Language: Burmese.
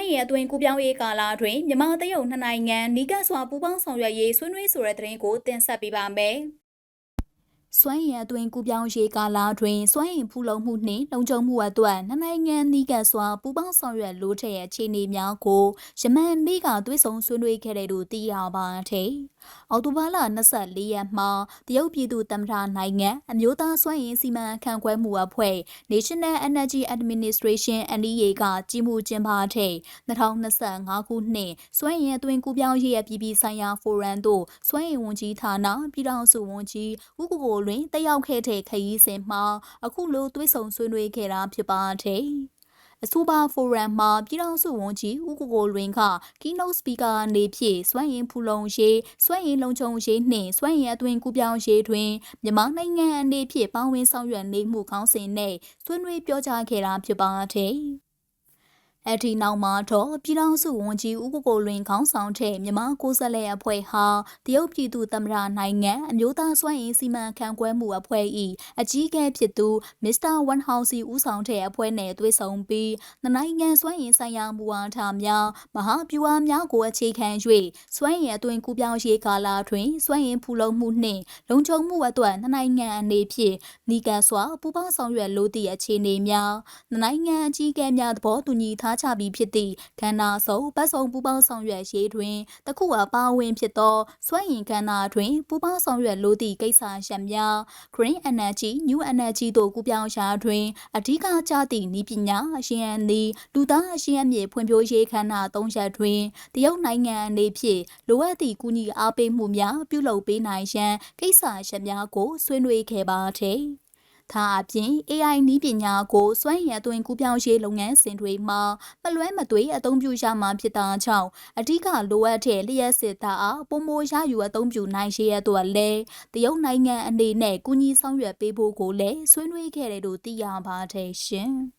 ရည်အသွင်ကူးပြောင်းရေးကာလအတွင်းမြန်မာတရုတ်နှစ်နိုင်ငံနီးကပ်စွာပူးပေါင်းဆောင်ရွက်ရေးဆွေးနွေးဆိုတဲ့သတင်းကိုတင်ဆက်ပေးပါမယ်။ စွမ်းရည်အသွင်ကူးပြောင်းရေးကာလတွင်စွမ်းရည်ဖူလုံမှုနှင့်လုံခြုံမှုအတွက်နှစ်နိုင်ငံနီးကပ်စွာပူးပေါင်းဆောင်ရွက်လိုတဲ့အခြေအနေများကိုယမန်နေ့ကသွေးဆောင်ဆွေးနွေးခဲ့တဲ့လို့သိရပါတယ်။အော်တိုဘာလ24ရက်မှာတရုတ်ပြည်သူ့သမ္မတနိုင်ငံအမျိုးသားစွမ်းရည်စီမံခန့်ခွဲမှုအဖွဲ့ National Energy Administration NEA ကကြီးမှုကျင်းပတဲ့2025ခုနှစ်စွမ်းရည်အသွင်ကူးပြောင်းရေးအပြည်ပြည်ဆိုင်ရာဖိုရမ်သို့စွမ်းရည်ဝန်ကြီးဌာနပြည်ထောင်စုဝန်ကြီးဦးကိုကိုတွင်တက်ရောက်ခဲ့တဲ့ခရီးစဉ်မှာအခုလိုသွေးဆောင်ဆွေးနွေးခဲ့တာဖြစ်ပါတယ်။အဆိုပါဖိုရမ်မှာပြည်ထောင်စုဝန်ကြီးဦးကိုကိုလွင်က keynote speaker အနေဖြင့်စွမ်းရည်ဖူလုံရေးစွမ်းရည်လုံခြုံရေးနှင့်စွမ်းရည်အသွင်ကူးပြောင်းရေးတွင်မြန်မာနိုင်ငံအနေဖြင့်ပါဝင်ဆောင်ရွက်နေမှုခေါင်းစဉ်နဲ့ဆွေးနွေးပြောကြားခဲ့တာဖြစ်ပါတယ်။ အဲ့ဒီနောက်မှာတော့ပြည်ထောင်စုဝန်ကြီးဦးကိုကိုလွင်ခေါင်းဆောင်တဲ့မြန်မာကိုယ်စားလှယ်အဖွဲ့ဟာတရုတ်ပြည်သူ့သမ္မတနိုင်ငံအမျိုးသားစွမ်းအင်စီမံခန့်ခွဲမှုအဖွဲ့၏အကြီးအကဲဖြစ်သူမစ္စတာဝန်ဟောင်စီဦးဆောင်တဲ့အဖွဲ့နဲ့တွေ့ဆုံပြီးနိုင်ငံစွမ်းအင်ဆိုင်ရာမူဝါဒများမဟာဗျူဟာများကိုအခြေခံ၍စွမ်းအင်အသွင်ကူးပြောင်းရေးကာလတွင်စွမ်းအင်ဖူလုံမှုနှင့်လုံခြုံမှုအတွက်နိုင်ငံအနေဖြင့်နီကန်စွာပူးပေါင်းဆောင်ရွက်လိုသည့်အခြေအနေများနိုင်ငံအကြီးအကဲများသဘောတူညီထားချပြီးဖြစ်သည့်ခန္ဓာစုံပတ်စုံပူပေါင်းဆောင်ရွက်ရေးတွင်တခုအပါဝင်ဖြစ်သောစွမ်းရင်ခန္ဓာတွင်ပူပေါင်းဆောင်ရွက်လိုသည့်ကိစ္စရပ်များ Green Energy New Energy တို့ကူပြောင်းရာတွင်အဓိကကျသည့်ဤပညာအရှင်အသည်လူသားအရှင်အမြင့်ဖွံ့ဖြိုးရေးခန္ဓာ၃ရပ်တွင်တရုတ်နိုင်ငံအနေဖြင့်လိုအပ်သည့်ကူညီအားပေးမှုများပြုလုပ်ပေးနိုင်ရန်ကိစ္စရပ်များကိုဆွေးနွေးခဲ့ပါသည် ဒါအပြင် AI နည်းပညာကိုစွမ်းရည်အသွင်ကူးပြောင်းရေးလုပ်ငန်းစဉ်တွေမှာမလွဲမသွေအသုံးပြုရမှာဖြစ်တာကြောင့်အဓိကလိုအပ်တဲ့လျှက်စစ်သားအားပုံမိုရယူအသုံးပြုနိုင်ရေးအတွက်လည်းတရုတ်နိုင်ငံအနေနဲ့ကူညီဆောင်ရွက်ပေးဖို့ကိုလည်းဆွေးနွေးခဲ့တယ်လို့သိရပါတယ်ရှင်။